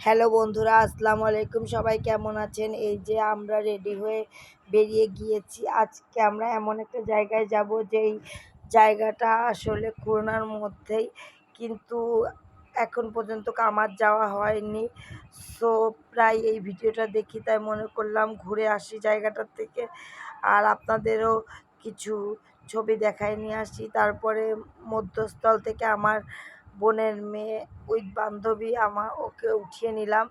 Hello বন্ধুরা, আসসালামু আলাইকুম। সবাই কেমন আছেন? এই যে আমরা রেডি হয়ে বেরিয়ে গিয়েছি। আজকে আমরা এমন একটা জায়গায় যাব যেই জায়গাটা আসলে খুলনার মধ্যেই কিন্তু এখন পর্যন্ত আমার যাওয়া হয়নি। সো প্রায় এই ভিডিওটা দেখি, তাই মনে করলাম ঘুরে আসি জায়গাটার থেকে। আর আপনাদেরও কিছু ছবি দেখায় নিয়ে আসি। তারপরে মধ্যস্থল থেকে আমার বোনের মেয়ে উইথ বান্ধবী আমার ওকে উঠিয়ে নিলাম।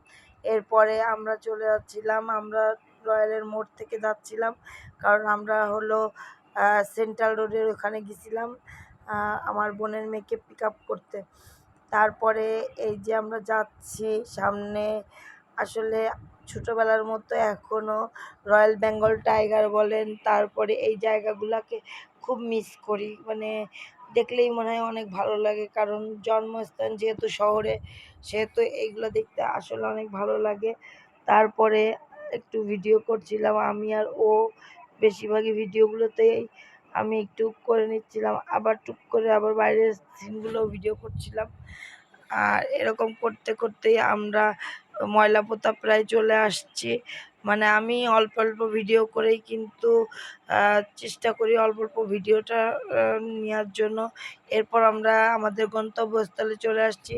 এরপরে আমরা চলে যাচ্ছিলাম, আমরা রয়্যালের মোড় থেকে যাচ্ছিলাম। কারণ আমরা হলো সেন্ট্রাল রোডের ওখানে গেছিলাম আমার বোনের মেয়েকে পিক আপ করতে। তারপরে এই যে আমরা যাচ্ছি, সামনে আসলে ছোটোবেলার মতো এখনও রয়্যাল বেঙ্গল টাইগার বলেন, তারপরে এই জায়গাগুলোকে খুব মিস করি। মানে দেখলেই মনে হয় অনেক ভালো লাগে। কারণ জন্মস্থান যেহেতু শহরে, সেহেতু এইগুলো দেখতে আসলে অনেক ভালো লাগে। তারপরে একটু ভিডিও করছিলাম আমি আর ও। বেশিরভাগই ভিডিওগুলোতেই আমি একটু করে নিচ্ছিলাম। আবার টুক করে আবার বাইরের সিনগুলো ভিডিও করছিলাম। আর এরকম করতে, করতেই আমরা ময়লা পোতা প্রায় চলে আসছি। মানে আমি অল্প অল্প ভিডিও করেই কিন্তু চেষ্টা করি অল্প অল্প ভিডিওটা নেওয়ার জন্য। এরপর আমরা আমাদের গন্তব্যস্থলে চলে আসছি।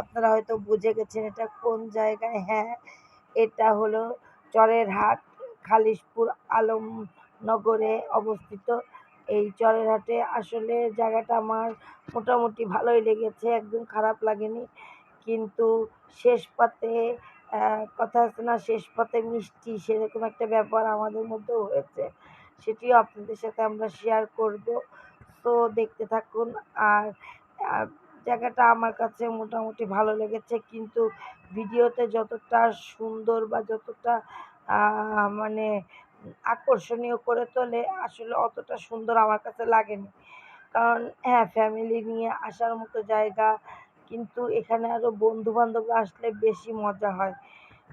আপনারা হয়তো বুঝে গেছেন এটা কোন জায়গায়? হ্যাঁ এটা হলো চরের হাট খালিশপুর, আলমনগরে অবস্থিত। এই চরের হাটে আসলে জায়গাটা আমার মোটামুটি ভালোই লেগেছে, একদম খারাপ লাগেনি। কিন্তু শেষ পাতে কথা আছে না, শেষ পথে মিষ্টি সেরকম একটা ব্যাপার আমাদের মধ্যেও হয়েছে। সেটিও আপনাদের সাথে আমরা শেয়ার করব। তো দেখতে থাকুন। আর জায়গাটা আমার কাছে মোটামুটি ভালো লেগেছে। কিন্তু ভিডিওতে যতটা সুন্দর বা যতটা মানে আকর্ষণীয় করে তোলে, আসলে অতটা সুন্দর আমার কাছে লাগেনি। কারণ হ্যাঁ ফ্যামিলি নিয়ে আসার মতো জায়গা কিন্তু এখানে আরও বন্ধুবান্ধবরা আসলে বেশি মজা হয়।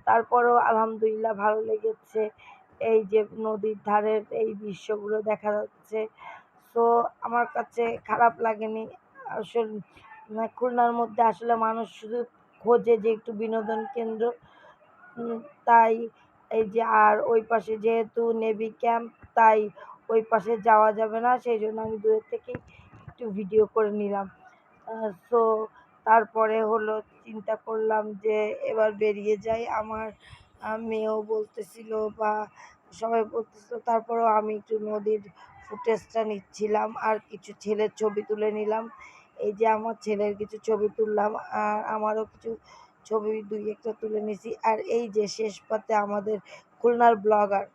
তারপরেও আলহামদুলিল্লাহ ভালো লেগেছে। এই যে নদীর ধারের এই দৃশ্যগুলো দেখা যাচ্ছে। তো আমার কাছে খারাপ লাগেনি। আসলে খুলনার মধ্যে আসলে মানুষ শুধু খোঁজে যে একটু বিনোদন কেন্দ্র। তাই এই যে আর ওই পাশে যেহেতু নেভি ক্যাম্প তাই ওই পাশে যাওয়া যাবে না। সেই জন্য আমি দূরের থেকেই একটু ভিডিও করে নিলাম। সো তারপরে হলো চিন্তা করলাম যে এবার বেরিয়ে যাই। আমার মেয়েও বলতেছিল বা সবাই বলতেছিল, তারপরেও আমি একটু নদীর ফুটেজটা নিচ্ছিলাম আর কিছু ছেলের ছবি তুলে নিলাম। এই যে আমার ছেলের কিছু ছবি তুললাম আর আমারও কিছু ছবি দুই একটা তুলে নিছি। আর এই যে শেষ পাতে আমাদের খুলনার ব্লগার